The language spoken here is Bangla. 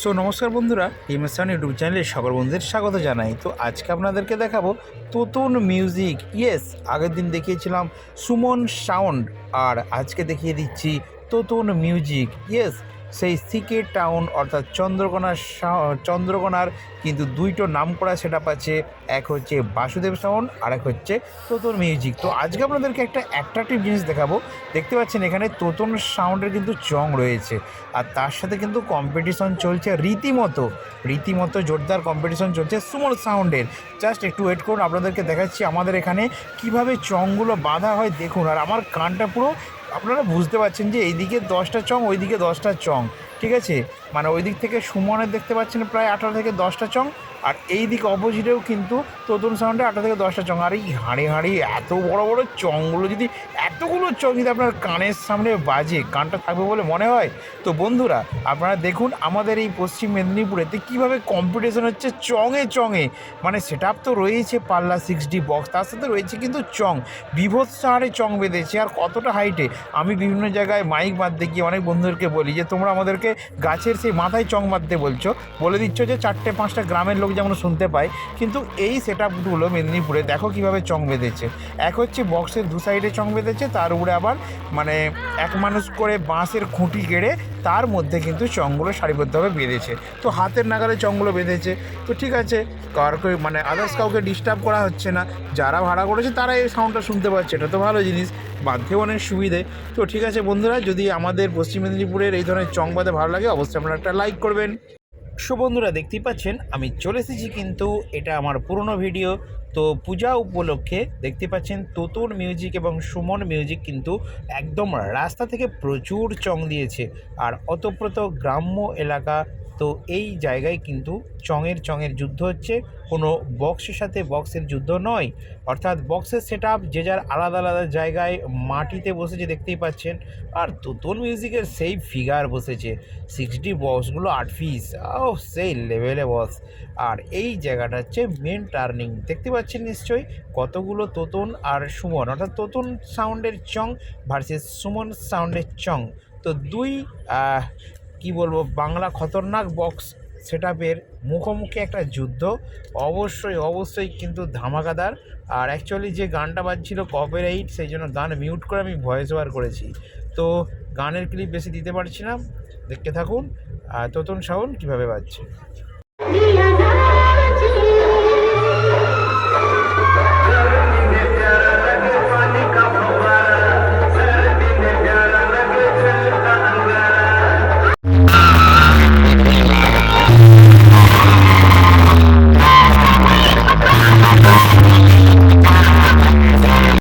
সো নমস্কার বন্ধুরা টিমসান ইউটিউব চ্যানেলে সকল বন্ধুদের স্বাগত জানাই। তো আজকে আপনাদেরকে দেখাবো তোতন মিউজিক ইয়েস আগের দিন দেখিয়েছিলাম সুমন সাউন্ড আর আজকে দেখিয়ে দিচ্ছি তোতন মিউজিক ইয়েস সেই সিকে টাউন অর্থাৎ চন্দ্রকোনা চন্দ্রকোনার কিন্তু দুইটো নাম করা সেটা আছে এক হচ্ছে বাসুদেব সাউন্ড আর এক হচ্ছে তোতন মিউজিক। তো আজকে আপনাদেরকে একটা অ্যাট্রাকটিভ জিনিস দেখাবো। দেখতে পাচ্ছেন এখানে তোতন সাউন্ডের কিন্তু চং রয়েছে। আর তার সাথে কিন্তু কম্পিটিশন চলছে রীতিমতো। রীতিমতো জোরদার কম্পিটিশন চলছে সুমন সাউন্ডের। জাস্ট একটু ওয়েট করুন, আপনাদেরকে দেখাচ্ছি আমাদের এখানে কীভাবে চংগুলো বাঁধা হয়। দেখুন, আর আমার কানটা পুরো আপনারা বুঝতে পারছেন যে এইদিকে দশটা চং ওইদিকে দশটা চং ঠিক আছে? মানে ওই দিক থেকে সুমনের দেখতে পাচ্ছেন প্রায় আঠারো থেকে দশটা চং, আর এই দিকে অপোজিটেও কিন্তু তোতন সাউন্ডে আঠারো থেকে দশটা চং। আর এই হাঁড়ি হাঁড়ি এত বড় বড় চংগুলো, যদি এতগুলো চং যদি আপনার কানের সামনে বাজে, কানটা থাকবে বলে মনে হয়? তো বন্ধুরা, আপনারা দেখুন আমাদের এই পশ্চিম মেদিনীপুরেতে কীভাবে কম্পিটিশন হচ্ছে চঙে চঙে। মানে সেট তো রয়েছে পাল্লা সিক্স ডি বক্স তার সাথে রয়েছে কিন্তু চং। বিভৎস হারে চং বেঁধেছে, আর কতটা হাইটে আমি বিভিন্ন জায়গায় মাইক বাঁধতে গিয়ে অনেক বন্ধুদেরকে বলি যে, তোমরা আমাদেরকে গাছের সেই মাথায় চং মারতে বলছো। বলে দিচ্ছ যে চারটে পাঁচটা গ্রামের লোক যেমন শুনতে পায়, কিন্তু এই সেট আপগুলো মেদিনীপুরে। দেখো কীভাবে চং বেঁধেছে। এক হচ্ছে বক্সের দু সাইডে চং বেঁধেছে, তার উপরে আবার মানে এক মানুষ করে বাঁশের খুঁটি গেড়ে তার মধ্যে কিন্তু চংগুলো সারিবদ্ধভাবে বেঁধেছে। তো হাতের নাগালে চংগুলো বেঁধেছে। তো ঠিক আছে কারকে মানে আদার্স কাউকে ডিস্টার্ব করা হচ্ছে না। যারা ভাড়া করেছে তারা এই সাউন্ডটা শুনতে পাচ্ছে, এটা তো ভালো জিনিস বাধ্যে অনেক সুবিধে। তো ঠিক আছে বন্ধুরা, যদি আমাদের পশ্চিম মেদিনীপুরের এই ধরনের চং ভালো লাগে, অবশ্যই আপনারা একটা লাইক করবেন। সো বন্ধুরা দেখতেই পাচ্ছেন, আমি চলে এসেছি কিন্তু এটা আমার পুরনো ভিডিও। তো পূজা উপলক্ষে দেখতে পাচ্ছেন, তোতুর মিউজিক এবং সুমন মিউজিক কিন্তু একদম রাস্তা থেকে প্রচুর চং দিয়েছে। আর অতপ্রত গ্রাম্য এলাকা তো এই জায়গায় কিন্তু চঙের চঙের যুদ্ধ হচ্ছে। কোনো বক্সের সাথে বক্সের যুদ্ধ নয়। অর্থাৎ বক্সের সেট যে যার আলাদা আলাদা জায়গায় মাটিতে বসেছে দেখতেই পাচ্ছেন। আর তোতন মিউজিকের সেই ফিগার বসেছে। সিক্সটি বক্সগুলো আট পিস ও সেই লেভেলে বস আর এই জায়গাটা হচ্ছে মেন টার্নিং দেখতে পাচ্ছেন নিশ্চয়ই কতগুলো তোতন আর সুমন। অর্থাৎ তোতন সাউন্ডের চং ভার্সেস সুমন সাউন্ডের চং। তো দুই কি বলব, বাংলা খতরনাক বক্স সেট আপের মুখোমুখি একটা যুদ্ধ। অবশ্যই অবশ্যই কিন্তু ধামাকাদার। আর অ্যাকচুয়ালি যে গানটা বাজছিল কপিরাইট সেই জন্য গান মিউট করে আমি ভয়েস ওভার করেছি। তো গানের ক্লিপ বেশি দিতে পারছি না। দেখতে থাকুন। আর তোতন সাউন্ড কীভাবে বাজছে?